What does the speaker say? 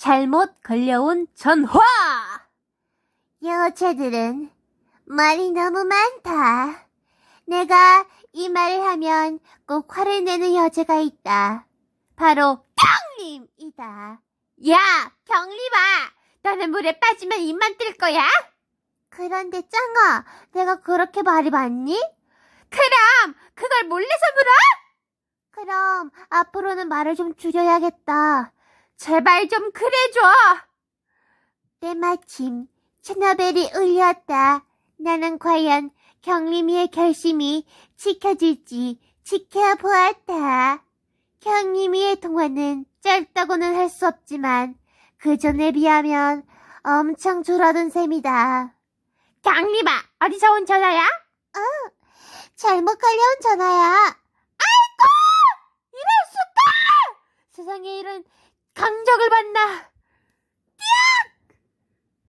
잘못 걸려온 전화! 여자들은 말이 너무 많다. 내가 이 말을 하면 꼭 화를 내는 여자가 있다. 바로 경림이다. 야, 경리봐! 너는 물에 빠지면 입만 뜰 거야? 그런데 짱아, 내가 그렇게 말이 많니? 그럼, 그걸 몰래 서 물어? 그럼 앞으로는 말을 좀 줄여야겠다. 제발 좀 그래줘! 때마침 천하벨이 울렸다. 나는 과연 경림이의 결심이 지켜질지 지켜보았다. 경림이의 통화는 짧다고는 할 수 없지만 그 전에 비하면 엄청 줄어든 셈이다. 경리봐, 어디서 온 전화야? 잘못 걸려온 전화야. 이럴 수가! 세상에 이런 받나?